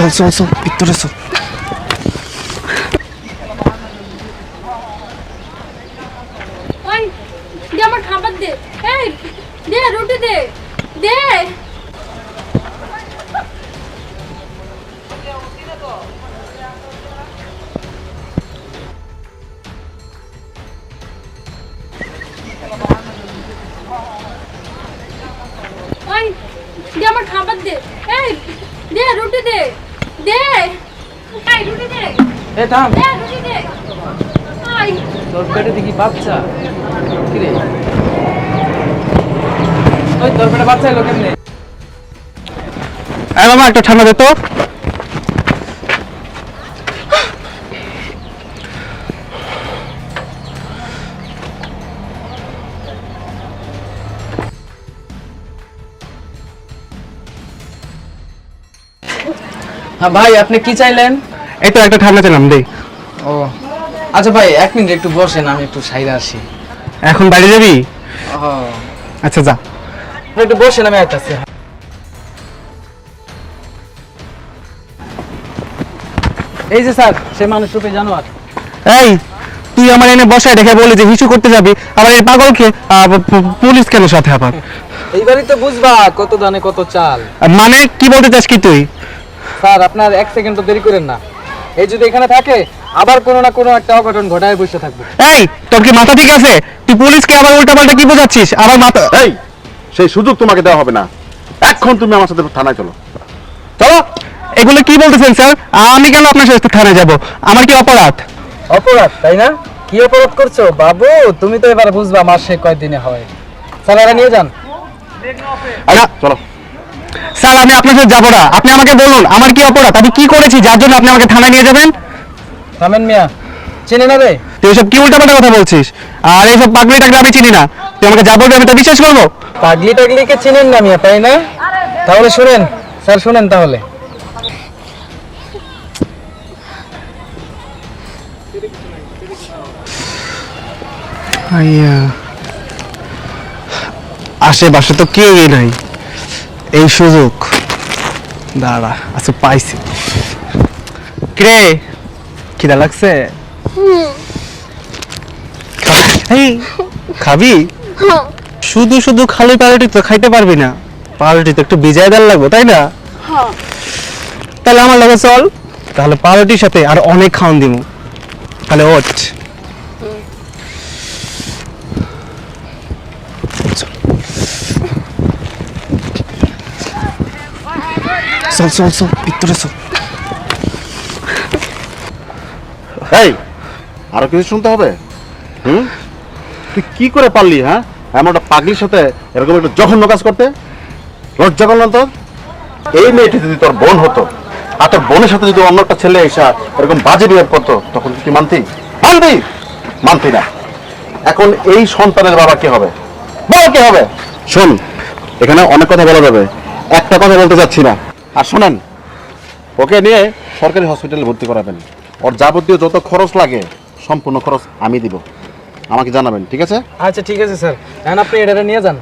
চল চল চল, ভিতরে চল। খাবার দে। দে দে। দে আমার খাবার দে। এই, দে, রুটি দে। এ থাম। তোর পেটে দেখি বাচ্চা। কিরে ওই তোর পেটে বাচ্চা এলো কেমনে? একটা ঠান্ডা দে তো। হ্যাঁ ভাই আপনি কি চাইলেন? এই তো একটা ঠান্ডা চাইলাম দে ও। আচ্ছা ভাই এক মিনিট একটু বসেন আমি একটু সাইডে আসি। এখন বাইরে যাবি? ও। আচ্ছা যা। একটু বসেন আমি আসতেছি। এই যে স্যার সে মানুষ রূপে জানোয়ার। এই তুই আমার এনে বসায় দেখে বলে যে হিসু করতে যাবি আবার এই পাগলকে পুলিশ কেন সাথে আবার? এইবারই তো বুঝবা কত দানে কত চাল। মানে কি বলতে চাস কি তুই? স্যার আপনার এক সেকেন্ড তো দেরি করেন না। এই যদি এখানে থাকে আবার কোনো না কোনো একটা অঘটন ঘটায় বসে থাকবে। এই তোর কি মাথা ঠিক আছে? তুই পুলিশকে আবার উল্টাপাল্টা কি বোঝাচ্ছিস? আবার মাথা এই সেই সুযোগ তোমাকে দেওয়া হবে না। এখন তুমি আমার সাথে থানায় চলো। চলো। এগুলো কি বলতেছেন স্যার? আমি কেন আপনার সাথে থানায় যাব? আমার কি অপরাধ? অপরাধ তাই না? কি অপরাধ করছ? বাবু তুমি তো এবার বুঝবা মাসে কয়দিনে হয়। স্যার এরা নিয়ে যান। না, চলো। স্যার আমি আপনার সাথে যাব না। আপনি আমাকে বলুন আমার কি অপরাধ? আমি কি করেছি? যার জন্য আপনি আমাকে থানায় নিয়ে যাবেন? থামেন মিয়া। চিনে নেবে? তুই এসব কি উল্টাপাল্টা কথা বলছিস? আর এইসব পাগলি টাগলি আমি চিনি না। তুই আমাকে যা বলবি আমি তো বিশ্বাস করব? পাগলি টাগলিকে চিনেন না মিয়া তাই না? তাহলে শুনেন স্যার শুনেন তাহলে। আইয়া আশেপাশে তো কেউই নাই। এই সুযোগ। দাঁড়া আচ্ছা পাইছি। কিরে, খিদা লাগছে? এই, খাবি? শুধু শুধু খালি পাউরুটি তো খাইতে পারবি না। পাউরুটি তো একটু ভিজাই দেওয়ার লাগবে, তাই না? তাহলে আমার লাগে চল, তাহলে পাউরুটির সাথে আর অনেক খাওয়ান দিব তাহলে ওঠ চল চল চল ভিতরে চল। এই আরও কিছু শুনতে হবে? হুম? তুই কি করে পারলি হ্যাঁ? এমন একটা পাগলির সাথে এরকম একটা জঘন্য কাজ করতে? লজ্জা করলাম তোর? এই মেয়েটি যদি তোর বোন হতো আর তোর বোনের সাথে যদি অন্য একটা ছেলে এসা এরকম বাজে বিহেভ করতো তখন তুই কি মানতি? মানতি মানতি না। এখন এই সন্তানের বাবা কি হবে? বাবা কি হবে? শোন এখানে অনেক কথা বলা যাবে। একটা কথা বলতে চাচ্ছি না। আর শোনেন, ওকে নিয়ে সরকারি হসপিটালে ভর্তি করাবেন। ওর যাবতীয় যত খরচ লাগে, সম্পূর্ণ খরচ আমি দিব। আমাকে জানাবেন, ঠিক আছে? আচ্ছা ঠিক আছে, স্যার। আপনি, এটা নিয়ে যান।